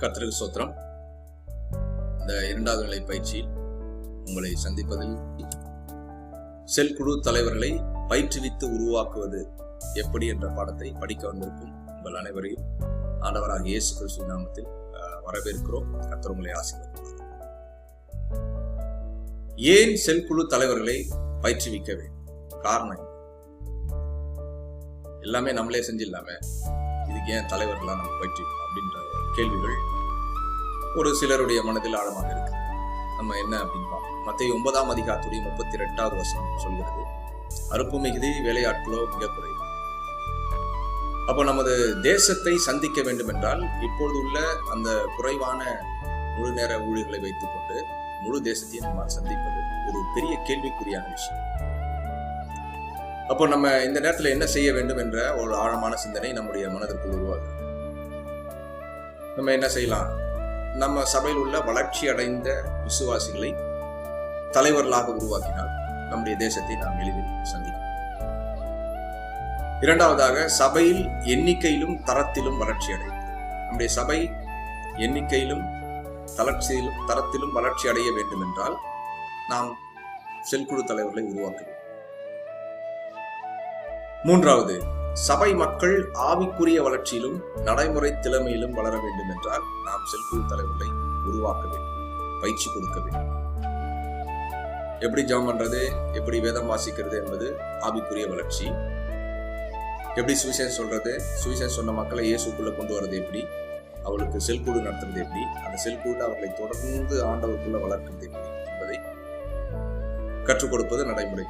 கர்த்தருக்கு சோத்திரம் இந்த இரண்டாவது நிலை பயிற்சியில் உங்களை சந்திப்பதில் செல்குழு தலைவர்களை பயிற்றுவித்து உருவாக்குவது எப்படி என்ற பாடத்தை படிக்க வந்திருக்கும் உங்கள் அனைவரையும் ஆண்டவராக இயேசு கிறிஸ்து நாமத்தில் வரவேற்கிறோம். கர்த்தர் உங்களை ஆசீர்வதிப்பார். ஏன் செல்குழு தலைவர்களை பயிற்றுவிக்க வேண்டும்? காரணம் எல்லாமே நம்மளே செஞ்சிடலாமே. இதுக்கு ஏன் தலைவர்களாக நம்ம பயிற்றுவிக்கணும் அப்படின்ற கேள்விகள் ஒரு சிலருடைய மனதில் ஆழமாக இருக்கு. நம்ம என்ன அப்படின்னு பார்ப்போம். மத்திய ஒன்பதாம் அதிகாரத்துடைய முப்பத்தி ரெண்டாவது வசனம் சொல்கிறது அறுப்பு மிகுதி வேலையாட்களோ மிக குறைவு. அப்போ நமது தேசத்தை சந்திக்க வேண்டும் என்றால் இப்பொழுது உள்ள அந்த குறைவான முழு நேர ஊழியர்களை வைத்துக்கொண்டு முழு தேசத்தையும் நம்ம சந்திப்பது ஒரு பெரிய கேள்விக்குறியான விஷயம். அப்போ நம்ம இந்த நேரத்தில் என்ன செய்ய வேண்டும் என்ற ஒரு ஆழமான சிந்தனை நம்முடைய மனதிற்குள் உருவாகுது. நம்ம என்ன செய்யலாம்? நம்ம சபையில் உள்ள வளர்ச்சி அடைந்த விசுவாசிகளை தலைவர்களாக உருவாக்கினால் நம்முடைய தேசத்தை நாம் எளிதில் சந்திக்கலாம். இரண்டாவதாக சபையில் எண்ணிக்கையிலும் தரத்திலும் வளர்ச்சி அடையும் நம்முடைய சபை எண்ணிக்கையிலும் தளர்ச்சியிலும் தரத்திலும் வளர்ச்சி அடைய வேண்டும் என்றால் நாம் செல்குழு தலைவர்களை உருவாக்க வேண்டும் மூன்றாவது சபை மக்கள் ஆவிக்குரிய வளர்ச்சியிலும் நடைமுறை திறமையிலும் வளர வேண்டும் என்றால் நாம் செல்குழு தலைவர்களை உருவாக்க வேண்டும் பயிற்சி கொடுக்க வேண்டும். எப்படி ஜாம் பண்றது எப்படி வேதம் வாசிக்கிறது என்பது ஆவிக்குரிய வளர்ச்சி. எப்படி சுவிசேஷம் சொல்றது சுவிசேஷம் சொன்ன மக்களை இயேசுக்குள்ள கொண்டு வர்றது எப்படி அவளுக்கு செல்குழு நடத்துறது எப்படி அந்த செல்குழு அவர்களை தொடர்ந்து ஆண்டவருக்குள்ள வளர்க்கிறது எப்படி என்பதை கற்றுக் கொடுப்பது நடைமுறை.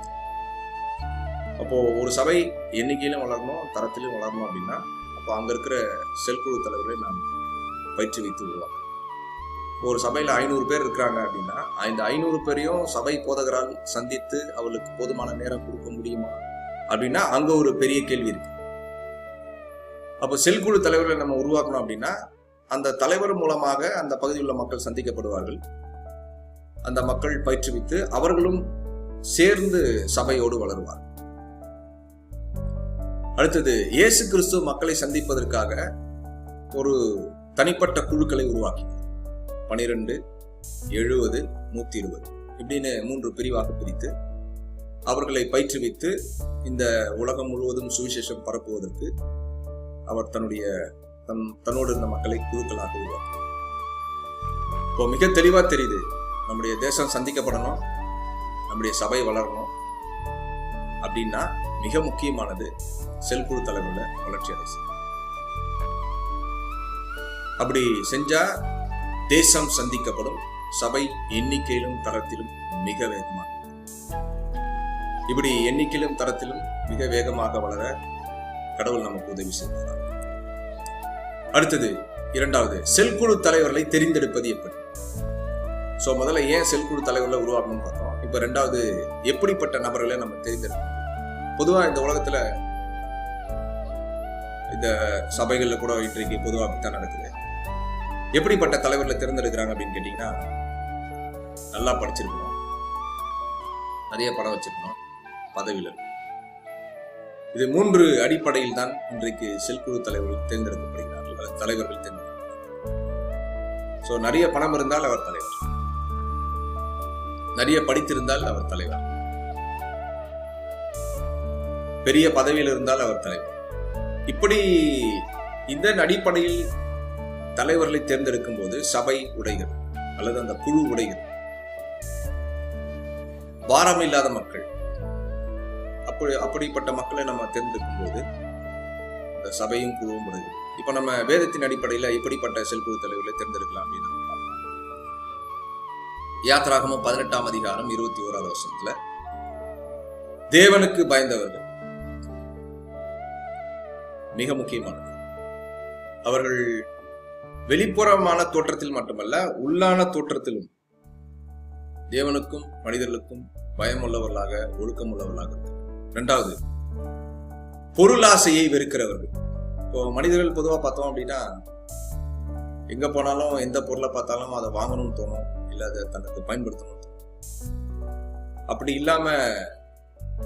அப்போது ஒரு சபை எண்ணிக்கையிலும் வளரணும் தரத்திலும் வளரணும் அப்படின்னா அப்போ அங்கே இருக்கிற செல்குழு தலைவர்களை நாம் பயிற்றுவித்து உருவாக்கணும் ஒரு சபையில் ஐநூறு பேர் இருக்கிறாங்க அப்படின்னா இந்த ஐநூறு பேரையும் சபை போதகரால் சந்தித்து அவளுக்கு போதுமான நேரம் கொடுக்க முடியுமா அப்படின்னா அங்கே ஒரு பெரிய கேள்வி இருக்கு. அப்போ செல்குழு தலைவர்களை நம்ம உருவாக்கணும் அப்படின்னா அந்த தலைவர் மூலமாக அந்த பகுதியில் உள்ள மக்கள் சந்திக்கப்படுவார்கள். அந்த மக்கள் பயிற்றுவித்து அவர்களும் சேர்ந்து சபையோடு வளருவார் அடுத்தது இயேசு கிறிஸ்துவ மக்களை சந்திப்பதற்காக ஒரு தனிப்பட்ட குழுக்களை உருவாக்கி. பனிரெண்டு எழுபது நூத்தி இருபது இப்படின்னு மூன்று பிரிவாக பிரித்து அவர்களை பயிற்றுவித்து இந்த உலகம் முழுவதும் சுவிசேஷம் பரப்புவதற்கு அவர் தன்னுடைய தன் தன்னோடு இருந்த மக்களை குழுக்களாக உருவாக்கினார் இப்போ மிக தெளிவாக தெரியுது நம்முடைய தேசம் சந்திக்கப்படணும் நம்முடைய சபை வளரணும் அப்படின்னா மிக முக்கியமானது செல்குழு தலைவர்களை வளர்ச்சி அடை அப்படி செஞ்சா தேசம் சந்திக்கப்படும் சபை எண்ணிக்கையிலும் தரத்திலும் மிக வேகமாக இப்படி எண்ணிக்கையிலும் தரத்திலும் மிக வேகமாக வளர கடவுள் நமக்கு உதவி செய்கிறார் அடுத்தது இரண்டாவது செல்குழு தலைவர்களை தெரிந்தெடுப்பது எப்படி? சோ முதல்ல ஏன் செல்குழு தலைவர்களை உருவாக்கணும்னு பார்த்தோம். இப்போ ரெண்டாவது எப்படிப்பட்ட நபர்களை நம்ம தெரிந்தெடுக்கணும்? பொதுவா இந்த உலகத்துல இந்த சபைகள்ல கூட இன்றைக்கு பொதுவாக அப்படித்தான் நடக்குது. எப்படிப்பட்ட தலைவர்களை தேர்ந்தெடுக்கிறாங்க அப்படின்னு கேட்டீங்கன்னா நல்லா படிச்சிருக்கணும். நிறைய படம் வச்சிருக்கணும். பதவியில். இது மூன்று அடிப்படையில் தான் இன்றைக்கு செல்குழு தலைவர்கள் தேர்ந்தெடுக்கப்படுகிறார்கள். அல்லது தலைவர்கள் தேர்ந்தெடுக்கப்படுகிறார்கள். ஸோ நிறைய பணம் இருந்தால் அவர் தலைவர். நிறைய படித்திருந்தால் அவர் தலைவர். பெரிய பதவியில் இருந்தால் அவர் தலைவர். இப்படி இதன் அடிப்படையில் தலைவர்களை தேர்ந்தெடுக்கும் போது சபை உடைகள் அல்லது அந்த குழு உடைகள் பாரம் இல்லாத மக்கள் அப்படி அப்படிப்பட்ட மக்களை நம்ம தேர்ந்தெடுக்கும் போது சபையும் குழுவும் உடைகள். இப்ப நம்ம வேதத்தின் அடிப்படையில் எப்படிப்பட்ட செல்குழு தலைவர்களை தேர்ந்தெடுக்கலாம் அப்படின்னு நம்ம பார்க்கலாம் பதினெட்டாம் அதிகாரம் இருபத்தி ஓராவது வருஷத்துல தேவனுக்கு பயந்தவர்கள் மிக முக்கியமானது. அவர்கள் வெளிப்புறமான தோற்றத்தில் மட்டுமல்ல உள்ளான தோற்றத்திலும் தேவனுக்கும் மனிதர்களுக்கும் பயமுள்ளவர்களாக ஒழுக்கமுள்ளவர்களாக ரெண்டாவது இரண்டாவது பொருளாசையை வெறுக்கிறவர்கள். இப்போ மனிதர்கள் பொதுவாக பார்த்தோம் அப்படின்னா எங்க போனாலும் எந்த பொருளை பார்த்தாலும் அதை வாங்கணும்னு தோணும். இல்லை அதை தனக்கு பயன்படுத்தணும் தோணும். அப்படி இல்லாம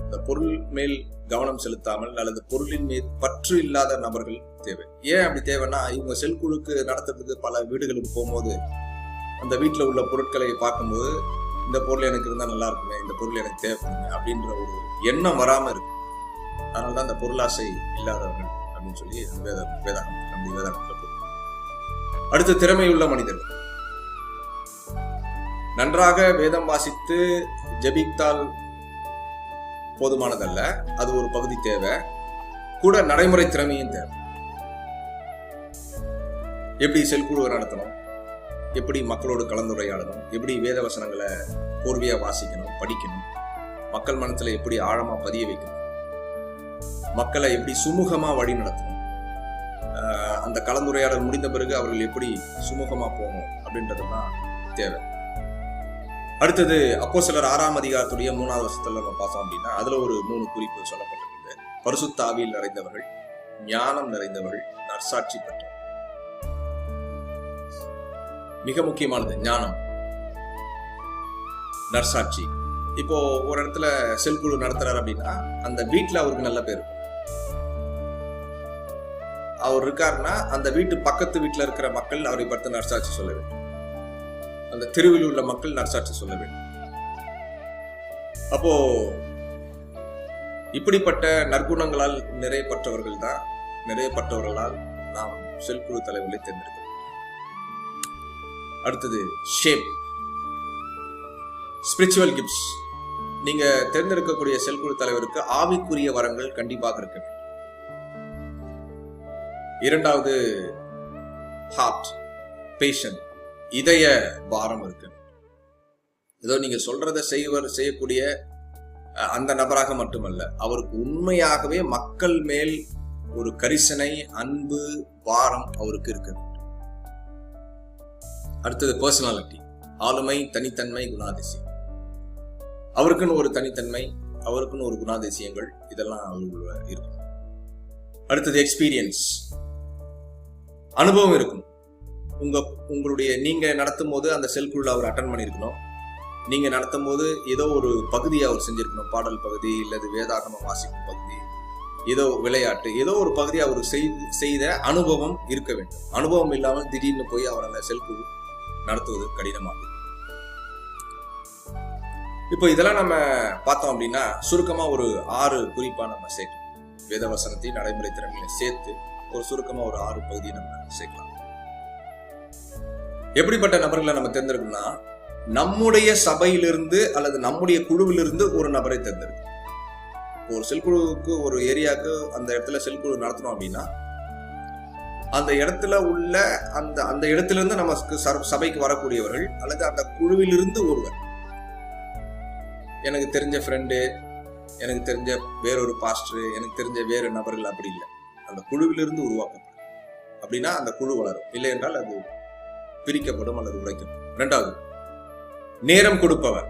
இந்த பொருள் மேல் கவனம் செலுத்தாமல் அல்லது பொருளின் மீது பற்று இல்லாத நபர்கள் தேவை. ஏன் அப்படி தேவைன்னா இவங்க செல்குழுக்கு நடத்துறதுக்கு பல வீடுகளுக்கு போகும்போது அந்த வீட்டில் உள்ள பொருட்களை பார்க்கும்போது இந்த பொருள் எனக்கு இருந்தால் நல்லா இருக்குமே இந்த பொருள் எனக்கு தேவைப்படுமே அப்படின்ற ஒரு எண்ணம் வராமல் இருக்கு. அதனால தான் அந்த பொருளாசை இல்லாதவர்கள் அப்படின்னு சொல்லி வேத வேதாகம் நம்முடைய வேதாகத்தில் போடுறோம் அடுத்து திறமையுள்ள மனிதர்கள். நன்றாக வேதம் வாசித்து ஜபித்தால் போதுமானதல்ல. அது ஒரு பகுதி தேவை. கூட நடைமுறை திறமையும் தேவை. எப்படி செல்குழுவை நடத்தணும்? எப்படி மக்களோடு கலந்துரையாடணும்? எப்படி வேத வசனங்களை கோர்வையா வாசிக்கணும்? படிக்கணும்? மக்கள் மனத்தில் எப்படி ஆழமாக பதிய வைக்கணும்? மக்களை எப்படி சுமூகமாக வழி நடத்தணும்? அந்த கலந்துரையாடல் முடிந்த பிறகு அவர்கள் எப்படி சுமூகமாக போகணும் அப்படின்றதெல்லாம் தேவை. அடுத்தது அப்போ சிலர் ஆறாம் அதிகாரத்துடைய மூணாவது வருஷத்துல நம்ம பார்த்தோம் அப்படின்னா அதுல ஒரு மூணு குறிப்பு சொல்லப்பட்டிருக்குது. பரிசுத்தாவியில் நிறைந்தவர்கள் ஞானம் நிறைந்தவர்கள் நற்சாட்சி பெற்றவர்கள் மிக முக்கியமானது ஞானம். நர்சாட்சி இப்போ ஒரு இடத்துல செல்குழு நடத்துறாரு அப்படின்னா அந்த வீட்டுல அவருக்கு நல்ல பேர் அவர் இருக்காருன்னா அந்த வீட்டு பக்கத்து வீட்டுல இருக்கிற மக்கள் அவரை பார்த்து நர்சாட்சி சொல்லுவேன் அந்த தெருவில் உள்ள மக்கள் நற்சாட்சி சொல்ல வேண்டும். அப்போ இப்படிப்பட்ட நற்குணங்களால் நிறையப்பட்டவர்கள் தான் நிறையப்பட்டவர்களால் நாம் செல்குழு தலைவர்களை தேர்ந்தெடுக்கிறோம். அடுத்தது ஷேப் ஸ்பிரிச்சுவல் கிஃப்ட்ஸ் நீங்க தேர்ந்தெடுக்கக்கூடிய செல்குழு தலைவருக்கு ஆவிக்குரிய வரங்கள் கண்டிப்பாக இருக்க வேண்டும். இரண்டாவது ஹார்ட் பேஷன் இதய பாரம் இருக்கு. ஏதோ நீங்க சொல்றத செய்வர் செய்யக்கூடிய அந்த நபராக மட்டுமல்ல அவருக்கு உண்மையாகவே மக்கள் மேல் ஒரு கரிசனை அன்பு பாரம் அவருக்கு இருக்கு. அடுத்தது பர்சனாலிட்டி ஆளுமை தனித்தன்மை குணாதிசயம். அவருக்குன்னு ஒரு தனித்தன்மை அவருக்குன்னு ஒரு குணாதிசயங்கள் இதெல்லாம் அவருக்குள்ள இருக்கும் அடுத்தது எக்ஸ்பீரியன்ஸ் அனுபவம் இருக்கும். உங்க உங்களுடைய நீங்க நடத்தும் போது அந்த செல்குள்ள அவர் அட்டன் பண்ணியிருக்கணும். நீங்க நடத்தும் போது ஏதோ ஒரு பகுதியை அவர் செஞ்சிருக்கணும். பாடல் பகுதி இல்லது வேதாகம வாசிக்கும் பகுதி ஏதோ விளையாட்டு ஏதோ ஒரு பகுதி அவர் செய்து செய்த அனுபவம் இருக்க வேண்டும். அனுபவம் இல்லாமல் திடீர்னு போய் அவர் அந்த செல்குழு நடத்துவது கடினமாகும் இப்போ இதெல்லாம் நம்ம பார்த்தோம் அப்படின்னா சுருக்கமா ஒரு ஆறு குறிப்பா நம்ம சேர்க்கலாம். வேதவசனத்தையும் நடைமுறை திறமைகளை சேர்த்து ஒரு சுருக்கமா ஒரு ஆறு பகுதியை நம்ம சேர்க்கலாம். எப்படிப்பட்ட நபர்களை நம்ம தேர்ந்தெடுக்கணும்னா நம்முடைய சபையிலிருந்து அல்லது நம்முடைய குழுவிலிருந்து ஒரு நபரை தேர்ந்தெடுக்கணும். ஒரு செல்குழுவுக்கு ஒரு ஏரியாவுக்கு அந்த இடத்துல செல்குழு நடத்தணும் அப்படின்னா அந்த இடத்துல உள்ள அந்த அந்த இடத்திலிருந்து நமக்கு ச- சபைக்கு வரக்கூடியவர்கள் அல்லது அந்த குழுவிலிருந்து ஒருவர். எனக்கு தெரிஞ்ச ஃப்ரெண்டு எனக்கு தெரிஞ்ச வேறொரு பாஸ்டர் எனக்கு தெரிஞ்ச வேறு நபர்கள் அப்படி இல்லை. அந்த குழுவிலிருந்து உருவாக்கப்படும். அப்படின்னா அந்த குழு வளரும். இல்லை என்றால் அது பிரிக்கப்படும் அல்லது உடைக்கப்படும் ரெண்டாவது நேரம் கொடுப்பவர்.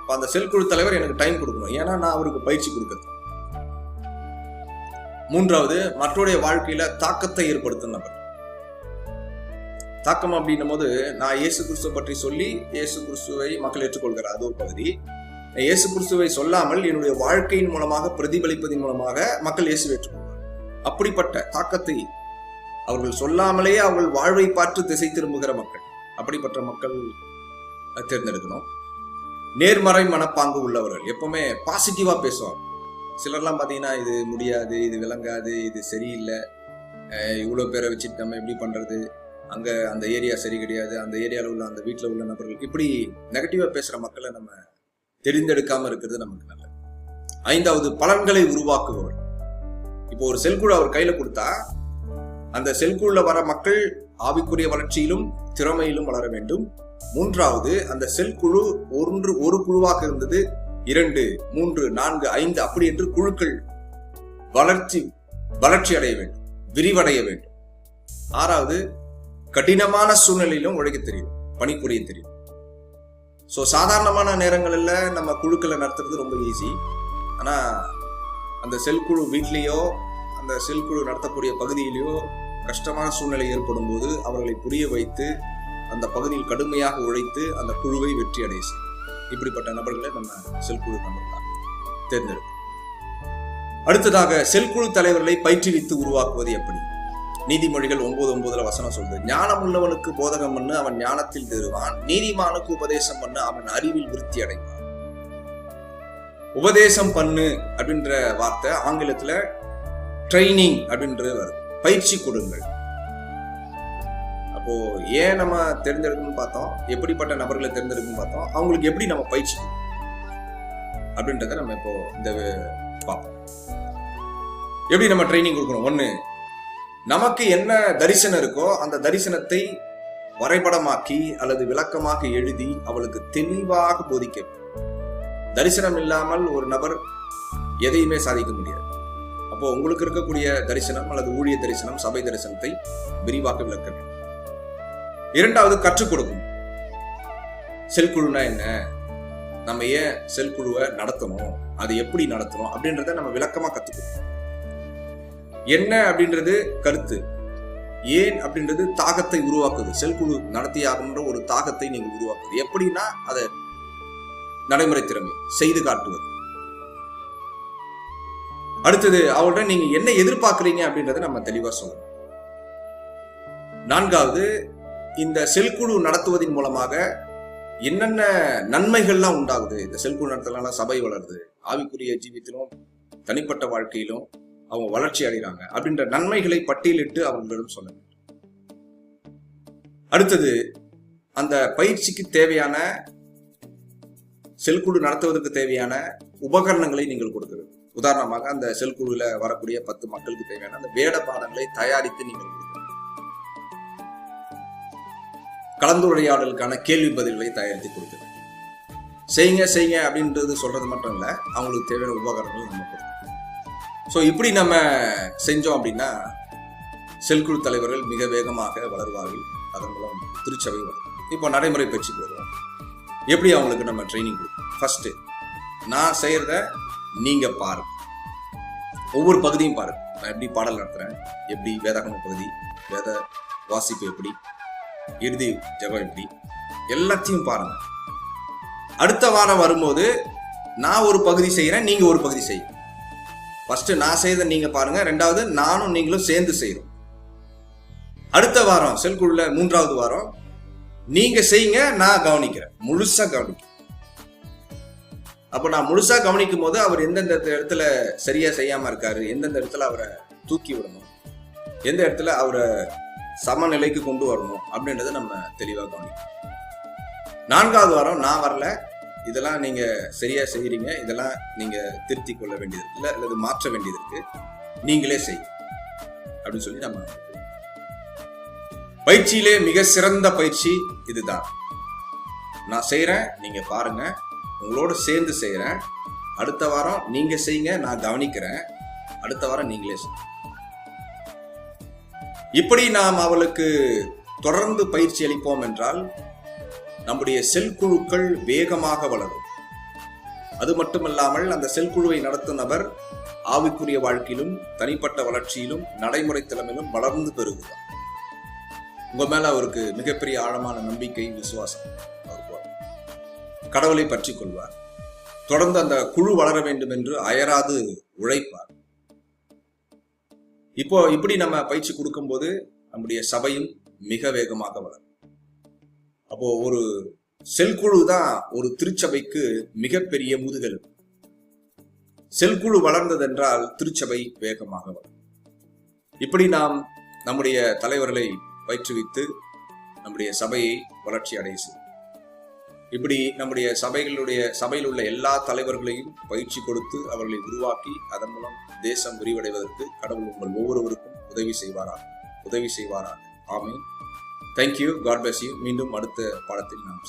இப்போ அந்த செல் குழு தலைவர் எனக்கு டைம் கொடுக்கணும். ஏன்னா நான் அவருக்கு பயிற்சி கொடுக்கறது. மூன்றாவது மற்றோடைய வாழ்க்கையில தாக்கத்தை ஏற்படுத்தும் நபர். தாக்கம் அப்படின்னும் போது நான் இயேசு கிறிஸ்துவ பற்றி சொல்லி இயேசு கிறிஸ்துவை மக்கள் ஏற்றுக்கொள்கிறார் அது ஒரு பகுதி. நான் இயேசு கிறிஸ்துவை சொல்லாமல் என்னுடைய வாழ்க்கையின் மூலமாக பிரதிபலிப்பதன் மூலமாக மக்கள் இயேசு ஏற்றுக்கொள்வார். அப்படிப்பட்ட தாக்கத்தை அவர்கள் சொல்லாமலேயே அவர்கள் வாழ்வை பார்த்து திசை திரும்புகிற மக்கள். அப்படிப்பட்ட மக்கள் தேர்ந்தெடுக்கணும். நேர்மறை மனப்பாங்கு உள்ளவர்கள். எப்பவுமே பாசிட்டிவா பேசுவாங்க. சிலர்லாம் பார்த்தீங்கன்னா இது முடியாது இது விளங்காது இது சரியில்லை. இவ்வளோ பேரை வச்சுட்டு நம்ம எப்படி பண்ணுறது அங்கே அந்த ஏரியா சரி கிடையாது. அந்த ஏரியாவில் உள்ள அந்த வீட்டில் உள்ள நபர்கள் இப்படி நெகட்டிவாக பேசுகிற மக்களை நம்ம தெரிந்தெடுக்காமல் இருக்கிறது நமக்கு நல்லது. ஐந்தாவது பலன்களை உருவாக்குபவர். இப்போ ஒரு செல்குழு அவர் கையில் கொடுத்தா அந்த செல்குள்ள வர மக்கள் ஆவிக்குரிய வளர்ச்சியிலும் திறமையிலும் வளர வேண்டும். மூன்றாவது அந்த செல் குழு ஒன்று ஒரு குழுவாக இருந்தது. இரண்டு மூன்று நான்கு ஐந்து அப்படி என்று குழுக்கள் வளர்ச்சி வளர்ச்சி அடைய வேண்டும் விரிவடைய வேண்டும். ஆறாவது கடினமான சூழ்நிலையிலும் உழைக்க தெரியும் பணிபுரிய தெரியும். ஸோ சாதாரணமான நேரங்களில் நம்ம குழுக்களை நடத்துறது ரொம்ப ஈஸி ஆனால் அந்த செல் குழு வீட்லேயோ அந்த செல் குழு நடத்தக்கூடிய பகுதியிலேயோ கஷ்டமான சூழ்நிலை ஏற்படும் போது அவர்களை புரிய வைத்து அந்த பகுதியில் கடுமையாக உழைத்து அந்த குழுவை வெற்றி அடைய செய்யும். இப்படிப்பட்ட நபர்களை நம்ம செல் குழு நபர்களாக தேர்ந்தெடுக்கும். அடுத்ததாக செல்குழு தலைவர்களை பயிற்றுவித்து உருவாக்குவது எப்படி? நீதிமொழிகள் ஒன்பது ஒன்பதுல வசனம் சொல்றது ஞானம் உள்ளவனுக்கு போதகம் பண்ணு அவன் ஞானத்தில் தருவான் நீதிமானுக்கு உபதேசம் பண்ணு அவன் அறிவில் விருத்தி அடைவான். உபதேசம் பண்ணு அப்படின்ற வார்த்தை ஆங்கிலத்துல ட்ரைனிங் அப்படின்றது வருது. பயிற்சி கொடுங்கள். அப்போ ஏன் நம்ம தேர்ந்தெடுக்கணும்னு பார்த்தோம்? எப்படிப்பட்ட நபர்களை தேர்ந்தெடுக்கணும்னு பார்த்தோம்? அவங்களுக்கு எப்படி நம்ம பயிற்சி அப்படின்றத நம்ம இப்போ இந்த பார்ப்போம். எப்படி நம்ம ட்ரைனிங் கொடுக்கணும்? ஒண்ணு நமக்கு என்ன தரிசனம் இருக்கோ அந்த தரிசனத்தை வரைபடமாக்கி அல்லது விளக்கமாக எழுதி அவளுக்கு தெளிவாக போதிக்க தரிசனம் இல்லாமல் ஒரு நபர் எதையுமே சாதிக்க முடியாது. அப்போ உங்களுக்கு இருக்கக்கூடிய தரிசனம் அல்லது ஊழிய தரிசனம் சபை தரிசனத்தை விரிவாக விளக்க வேண்டும். இரண்டாவது கற்றுக் கொடுக்கும். செல்குழுனா என்ன? நம்ம ஏன் செல்குழுவை நடத்தணும்? அது எப்படி நடத்தணும்? அப்படின்றத நம்ம விளக்கமா கத்துக்கணும் என்ன அப்படின்றது கருத்து. ஏன் அப்படின்றது தாகத்தை உருவாக்குது. செல்குழு நடத்தி ஒரு தாகத்தை நீங்க உருவாக்குது. எப்படின்னா அதை நடைமுறை திறமை செய்து காட்டுவது. அடுத்தது அவள்கிட்ட நீங்க என்ன எதிர்பார்க்குறீங்க அப்படின்றத நம்ம தெளிவாக சொல்லணும். நான்காவது இந்த செல்குழு நடத்துவதன் மூலமாக என்னென்ன நன்மைகள்லாம் உண்டாகுது? இந்த செல்குழு நடத்தலாம் சபை வளருது. ஆவிக்குரிய ஜீவித்திலும் தனிப்பட்ட வாழ்க்கையிலும் அவங்க வளர்ச்சி அடைகிறாங்க. அப்படின்ற நன்மைகளை பட்டியலிட்டு அவர்களிடம் சொல்ல வேண்டும் அடுத்தது அந்த பயிற்சிக்கு தேவையான செல்குழு நடத்துவதற்கு தேவையான உபகரணங்களை நீங்கள் கொடுக்க வேண்டும். உதாரணமாக அந்த செல்குழுல வரக்கூடிய பத்து மக்களுக்கு தேவையான அந்த வேட பாடங்களை தயாரித்து நீங்கள் கலந்துரையாடலுக்கான கேள்வி பதில்களை தயாரித்து கொடுக்க வேண்டும் செய்யுங்க செய்யுங்க அப்படின்றது சொல்றது மட்டும் இல்ல அவங்களுக்கு தேவையான உபகரணங்கள் நம்ம கொடுக்கணும் ஸோ இப்படி நம்ம செஞ்சோம் அப்படின்னா செல்குழு தலைவர்கள் மிக வேகமாக வளருவார்கள். அதன் மூலம் திருச்சபை வளரும் இப்போ நடைமுறை பயிற்சி போடுவோம். எப்படி அவங்களுக்கு நம்ம ட்ரைனிங் கொடுப்போம்? ஃபர்ஸ்ட் நான் செய்யறத நீங்க பாருங்க. ஒவ்வொரு பகுதியும் பாருங்க. நான் எப்படி பாடல் நடத்துறேன்? எப்படி வேதாகம பகுதி வேத வாசிப்பு எப்படி இறுதி ஜபம் எப்படி எல்லாத்தையும் பாருங்க. அடுத்த வாரம் வரும்போது நான் ஒரு பகுதி செய்யறேன் நீங்க ஒரு பகுதி செய்யும் ஃபர்ஸ்ட் நான் செய்த நீங்க பாருங்க. ரெண்டாவது நானும் நீங்களும் சேர்ந்து செய்யறோம் அடுத்த வாரம் செல்குள்ள மூன்றாவது வாரம் நீங்க செய்யுங்க நான் கவனிக்கிறேன். முழுசா கவனிக்கிறேன். அப்ப நான் முழுசா கவனிக்கும் போது அவர் எந்தெந்த இடத்துல சரியா செய்யாம இருக்காரு எந்தெந்த இடத்துல அவரை தூக்கி விடணும் எந்த இடத்துல அவரை சமநிலைக்கு கொண்டு வரணும் அப்படின்றத நம்ம தெளிவா கவனிக்கணும். நான்காவது வாரம் நான் வரல. இதெல்லாம் நீங்க சரியா செய்யறீங்க இதெல்லாம் நீங்க திருத்திக் கொள்ள வேண்டியது இல்லை அல்லது மாற்ற வேண்டியது இருக்கு. நீங்களே செய் அப்படின்னு சொல்லி நம்ம பயிற்சியிலே மிக சிறந்த பயிற்சி இதுதான். நான் செய்கிறேன் நீங்க பாருங்க. உங்களோட சேர்ந்து செய்கிறேன் அடுத்த வாரம் நீங்கள் செய்யுங்க நான் கவனிக்கிறேன். அடுத்த வாரம் நீங்களே செய்யுங்க. இப்படி நாம் அவளுக்கு தொடர்ந்து பயிற்சி அளிப்போம் என்றால் நம்முடைய செல் குழுக்கள் வேகமாக வளரும். அது மட்டுமல்லாமல் அந்த செல் குழுவை நடத்தும் நபர் ஆவிக்குரிய வாழ்க்கையிலும் தனிப்பட்ட வளர்ச்சியிலும் நடைமுறை திறமையிலும் வளர்ந்து பெறுகிறார். உங்க மேல அவருக்கு மிகப்பெரிய ஆழமான நம்பிக்கை விசுவாசம் கடவுளை பற்றி கொள்வார். தொடர்ந்து அந்த குழு வளர வேண்டும் என்று அயராது உழைப்பார். இப்போ இப்படி நம்ம பயிற்சி கொடுக்கும்போது நம்முடைய சபையும் மிக வேகமாக வளரும். அப்போ ஒரு செல்குழு தான் ஒரு திருச்சபைக்கு மிகப்பெரிய முதுகல் செல்குழு வளர்ந்ததென்றால் திருச்சபை வேகமாக வளரும். இப்படி நாம் நம்முடைய தலைவர்களை பயிற்றுவித்து நம்முடைய சபையை வளர்ச்சி அடைய செய்யும் இப்படி நம்முடைய சபைகளுடைய சபையில் உள்ள எல்லா தலைவர்களையும் பயிற்சி கொடுத்து அவர்களை உருவாக்கி அதன் மூலம் தேசம் விரிவடைவதற்கு கடவுள் உங்கள் ஒவ்வொருவருக்கும் உதவி செய்வாராக உதவி செய்வாராக. ஆமீன். தேங்க்யூ காட் பிளஸ் யூ மீண்டும் அடுத்த பாடத்தில் நாம்